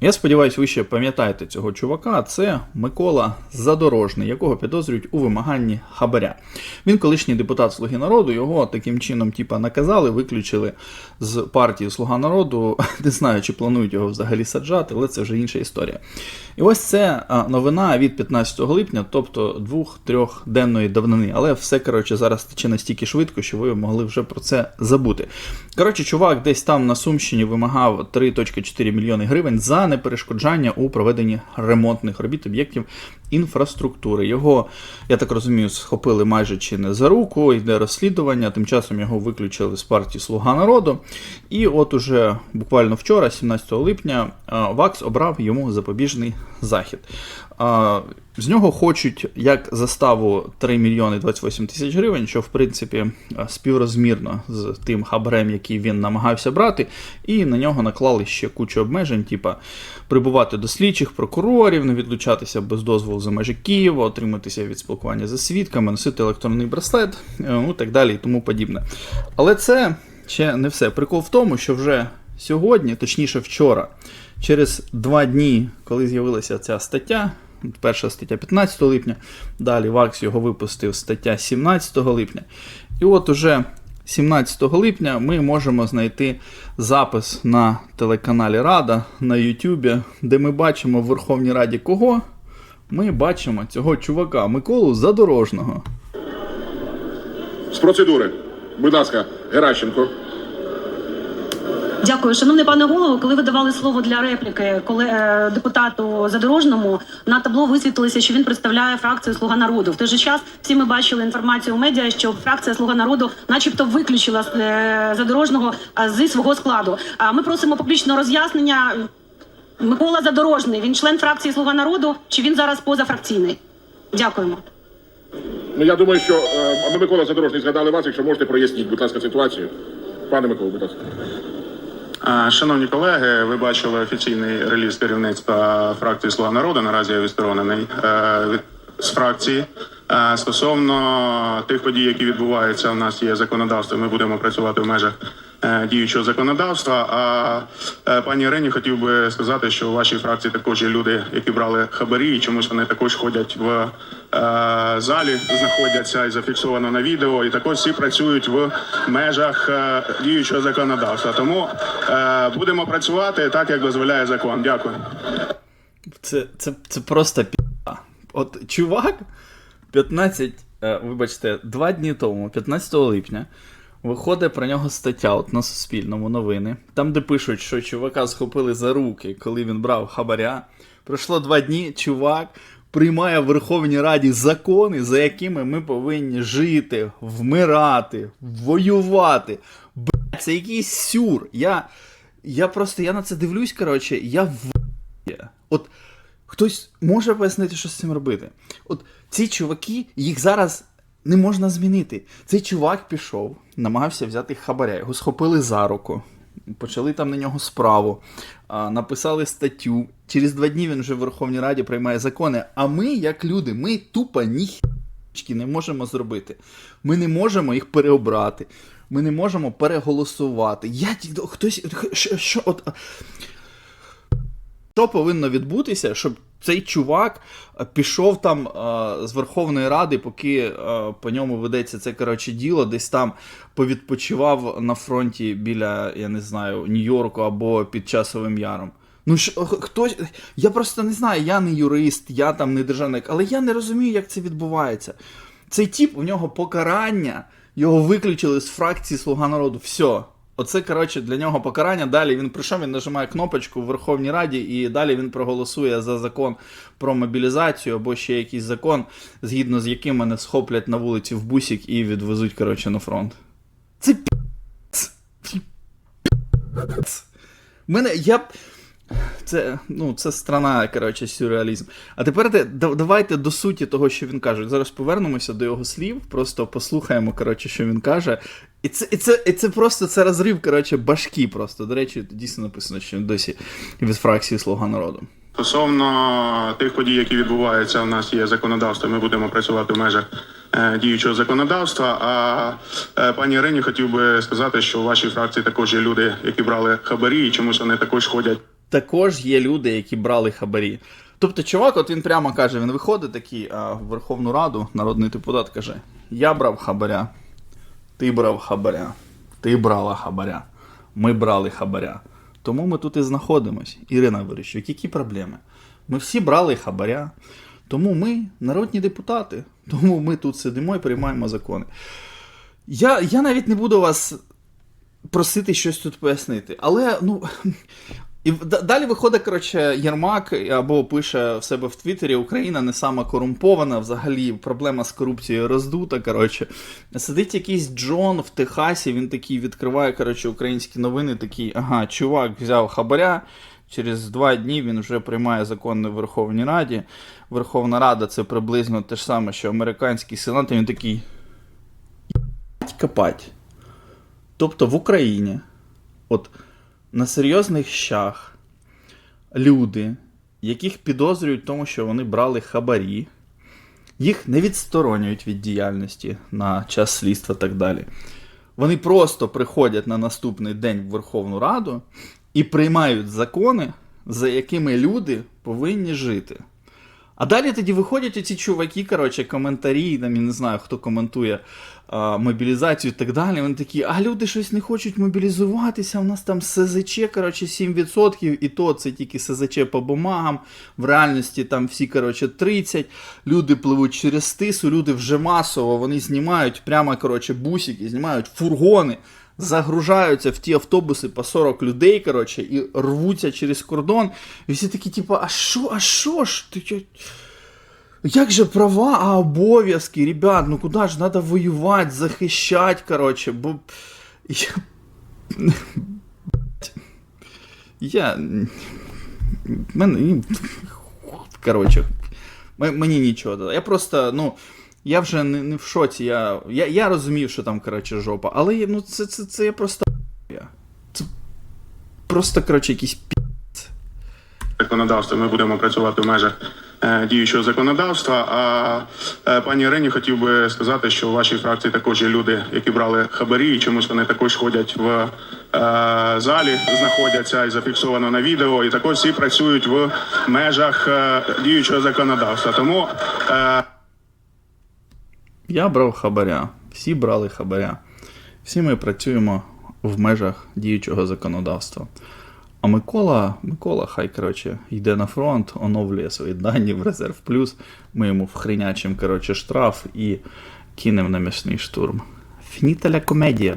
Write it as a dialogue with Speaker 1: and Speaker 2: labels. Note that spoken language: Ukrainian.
Speaker 1: Я сподіваюся, ви ще пам'ятаєте цього чувака. Це Микола Задорожний, якого підозрюють у вимаганні хабаря. Він колишній депутат Слуги народу. Його таким чином, типа, наказали, виключили з партії Слуга народу. Не знаю, чи планують його взагалі саджати, але це вже інша історія. І ось це новина від 15 липня, тобто двох-трьох-денної давнини. Але все коротше зараз тече настільки швидко, що ви могли вже про це забути. Коротше, чувак десь там на Сумщині вимагав 3,4 мільйони гривень за неперешкоджання у проведенні ремонтних робіт об'єктів інфраструктури. Його, я так розумію, схопили майже чи не за руку, йде розслідування. Тим часом його виключили з партії Слуга народу. І от уже буквально вчора, 17 липня, ВАКС обрав йому запобіжний захід. З нього хочуть як заставу 3 мільйони 28 тисяч гривень, що в принципі співрозмірно з тим хабарем, який він намагався брати, і на нього наклали ще кучу обмежень, типа прибувати до слідчих прокурорів, не відлучатися без дозволу за межі Києва, отриматися від спілкування за свідками, носити електронний браслет, е, ну так далі і тому подібне. Але це ще не все. Прикол в тому, що вже сьогодні, точніше вчора, через два дні, коли з'явилася ця стаття, перша стаття 15 липня, далі ВАКС його випустив стаття 17 липня. І от уже 17 липня ми можемо знайти запис на телеканалі Рада на Ютубі, де ми бачимо в Верховній Раді кого? Ми бачимо цього чувака Миколу Задорожного.
Speaker 2: З процедури. Будь ласка, Геращенко.
Speaker 3: Дякую, шановний пане голово. Коли ви давали слово для репліки, коли е, депутату задорожному на табло висвітлилося, що він представляє фракцію Слуга народу. В той же час всі ми бачили інформацію у медіа, що фракція Слуга народу, начебто, виключила е, задорожного е, зі свого складу. А ми просимо публічного роз'яснення. Микола Задорожний, він член фракції Слуга народу, чи він зараз позафракційний? Дякуємо.
Speaker 2: Ну я думаю, що е, ми Микола Задорожний згадали вас. Якщо можете, проясніть, будь ласка, ситуацію. Пане Микола, будь ласка.
Speaker 4: Шановні колеги, ви бачили офіційний реліз керівництва фракції Слуга народу. Наразі я відсторонений е, від з фракції. Е, Стосовно тих подій, які відбуваються, у нас є законодавство. Ми будемо працювати в межах діючого законодавства. А е, пані Ірині хотів би сказати, що у вашій фракції також є люди, які брали хабарі, і чомусь вони також ходять в е, залі, знаходяться і зафіксовано на відео. І також всі працюють в межах е, діючого законодавства. Тому е, будемо працювати так, як дозволяє закон. Дякую.
Speaker 1: Це, це, це просто пі***а. От чувак 15, е, вибачте, два дні тому, 15 липня, виходить про нього стаття от на Суспільному новини, там, де пишуть, що чувака схопили за руки, коли він брав хабаря. Пройшло два дні, чувак приймає в Верховній Раді закони, за якими ми повинні жити, вмирати, воювати. Блять, це якийсь сюр. Я, я просто я на це дивлюсь, коротше, я в. От хтось може пояснити, що з цим робити. От ці чуваки, їх зараз не можна змінити. Цей чувак пішов, намагався взяти хабаря, його схопили за руку, почали там на нього справу, написали статтю. Через два дні він вже в Верховній Раді приймає закони. А ми, як люди, ми тупо ніхі не можемо зробити. Ми не можемо їх переобрати. Ми не можемо переголосувати. Я хтось. Що, от, що повинно відбутися, щоб цей чувак пішов там е, з Верховної Ради, поки е, по ньому ведеться це коротше діло, десь там повідпочивав на фронті біля, я не знаю, Нью-Йорку або під часовим яром. Ну що, хтось. Я просто не знаю, я не юрист, я там не державник, але я не розумію, як це відбувається. Цей тіп, у нього покарання, його виключили з фракції Слуга народу. Все. Оце, коротше, для нього покарання. Далі він прийшов, він нажимає кнопочку в Верховній Раді, і далі він проголосує за закон про мобілізацію або ще якийсь закон, згідно з яким мене схоплять на вулиці в бусік і відвезуть, коротше, на фронт. Це пі. Мене я. Це, ну, це страна, коротше, сюрреалізм. А тепер давайте до суті того, що він каже. Зараз повернемося до його слів, просто послухаємо, коротше, що він каже. І це, і це, і це просто це розрив, коротше, башки просто. До речі, дійсно написано, що досі від фракції Слуга народу.
Speaker 4: Стосовно тих подій, які відбуваються, у нас є законодавство. Ми будемо працювати в межах е, діючого законодавства. А е, пані Ірині хотів би сказати, що у вашій фракції також є люди, які брали хабарі, і чомусь вони також ходять
Speaker 1: також є люди, які брали хабарі. Тобто, чувак, от він прямо каже: він виходить такий а, в Верховну Раду, народний депутат каже: Я брав хабаря, ти брав хабаря, ти брала хабаря, ми брали хабаря. Тому ми тут і знаходимось. Ірина Верещук, які проблеми? Ми всі брали хабаря. Тому ми народні депутати. Тому ми тут сидимо і приймаємо закони. Я, я навіть не буду вас просити щось тут пояснити. Але, ну. І далі виходить, коротше, Єрмак або пише в себе в Твіттері: Україна не сама корумпована, взагалі проблема з корупцією роздута. Коротше, сидить якийсь Джон в Техасі, він такий відкриває коротше, українські новини, такий, ага, чувак взяв хабаря. Через два дні він вже приймає закони в Верховній Раді. Верховна Рада це приблизно те ж саме, що американський сенат, і він такий. «Єбать копать. Тобто в Україні, от на серйозних щах, люди, яких підозрюють в тому, що вони брали хабарі, їх не відсторонюють від діяльності на час слідства так далі. Вони просто приходять на наступний день в Верховну Раду і приймають закони, за якими люди повинні жити. А далі тоді виходять оці чуваки, коротше, коментарі, там, я не знаю, хто коментує а, мобілізацію і так далі. Вони такі, а люди щось не хочуть мобілізуватися, у нас там СЗЧ, коротше, 7%, і то це тільки СЗЧ по бумагам, в реальності там всі, коротше, 30, люди пливуть через тису, люди вже масово, вони знімають прямо, коротше, бусики, знімають фургони, загружаються в ті автобуси по 40 людей, коротше, і рвуться через кордон. І всі такі, типу, а що, а що ж? Ти як же права, а обов'язки, ребят, ну куди ж треба воювати, захищати, коротше, бо. Я... Я. Мене. Коротше. м- Мені нічого. Я просто, ну. Я вже не, не в шоці. Я, я, я розумів, що там, коротше, жопа. Але ну, це, це, це я просто. Це просто, коротше, якийсь пі.
Speaker 4: законодавства. Ми будемо працювати в межах е, діючого законодавства. А е, пані Ірині хотів би сказати, що у вашій фракції також є люди, які брали хабарі, і чомусь вони також ходять в е, залі, знаходяться і зафіксовано на відео, і також всі працюють в межах е, діючого законодавства. Тому е,
Speaker 1: Я брав хабаря. Всі брали хабаря. Всі ми працюємо в межах діючого законодавства. А Микола, Микола, хай коротше, йде на фронт, оновлює свої дані в резерв плюс. Ми йому вхренячим коротше, штраф і кинемо на м'ясний штурм. Фініталя комедія.